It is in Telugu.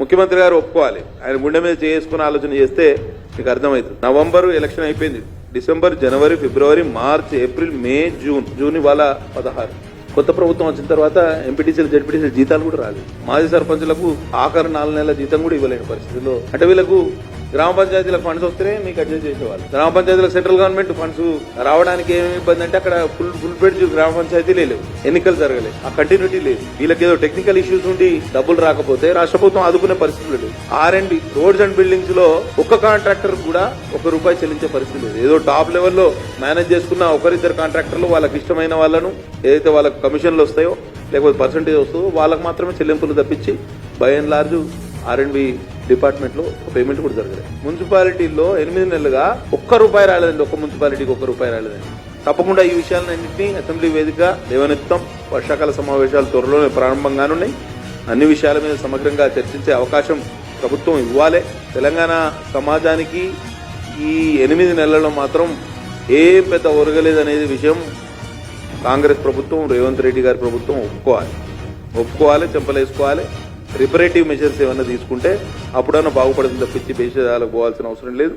ముఖ్యమంత్రి గారు ఒప్పుకోవాలి. ఆయన గుండె మీద చేసుకుని ఆలోచన చేస్తే మీకు అర్థమవుతుంది. నవంబర్ ఎలక్షన్ అయిపోయింది. డిసెంబర్ జనవరి ఫిబ్రవరి March April May June June ఇవాళ పదహారు. కొత్త ప్రభుత్వం వచ్చిన తర్వాత ఎంపీటీసీలు జడ్పీటీసీలు జీతాలు కూడా రాలేదు. మాజీ సర్పంచులకు ఆఖరి నాలుగు నెలల జీతం కూడా ఇవ్వలేని పరిస్థితుల్లో. అంటే వీళ్ళకు గ్రామ పంచాయతీలకు ఫండ్స్ వస్తేనే మీకు అడ్జస్ట్ చేసేవాళ్ళు. గ్రామ పంచాయతీలకు సెంట్రల్ గవర్నమెంట్ ఫండ్స్ రావడానికి ఏమి ఇబ్బంది అంటే అక్కడ ఫుల్ ఫుల్ బెడ్జ్ గ్రామ పంచాయతీలే లేవు. ఎన్నికలు జరగలేదు. ఆ కంటిన్యూటీ లేదు. వీళ్ళకి ఏదో టెక్నికల్ ఇష్యూస్ ఉండి డబ్బులు రాకపోతే రాష్ట్ర ప్రభుత్వం ఆదుకునే పరిస్థితులు లేదు ఆర్ అండ్ రోడ్స్ అండ్ బిల్డింగ్స్లో ఒక్క కాంట్రాక్టర్ కూడా ఒక రూపాయి చెల్లించే పరిస్థితి లేదు. ఏదో టాప్ లెవెల్లో మేనేజ్ చేసుకున్న ఒకరిద్దరు కాంట్రాక్టర్లు వాళ్ళకి ఇష్టమైన వాళ్ళను ఏదైతే వాళ్ళకి కమిషన్లు వస్తాయో లేకపోతే పర్సంటేజ్ వస్తుందో వాళ్ళకి మాత్రమే చెల్లింపులు తప్పించి by and large R and B డిపార్ట్మెంట్లో పేమెంట్ కూడా జరగలేదు. మున్సిపాలిటీలో ఎనిమిది నెలలుగా ఒక్క రూపాయి రాలేదండి. ఒక్క మున్సిపాలిటీకి ఒక్క రూపాయి రాలేదండి. తప్పకుండా ఈ విషయాలన్నింటినీ అసెంబ్లీ వేదిక లేవనెత్తాం వర్షాకాల సమావేశాలు త్వరలోనే ప్రారంభంగానున్నాయి. అన్ని విషయాల మీద సమగ్రంగా చర్చించే అవకాశం ప్రభుత్వం ఇవ్వాలి. తెలంగాణ సమాజానికి ఈ ఎనిమిది నెలల్లో మాత్రం ఏం పెద్ద ఒరగలేదు అనేది విషయం కాంగ్రెస్ ప్రభుత్వం రేవంత్ రెడ్డి గారి ప్రభుత్వం ఒప్పుకోవాలి. ఒప్పుకోవాలి చెంపలేసుకోవాలి. రిపరేటివ్ మెజర్స్ ఏమైనా తీసుకుంటే అప్పుడైనా బాగుపడుతుంది తప్పించి భేషజాలకు పోవాల్సిన అవసరం లేదు.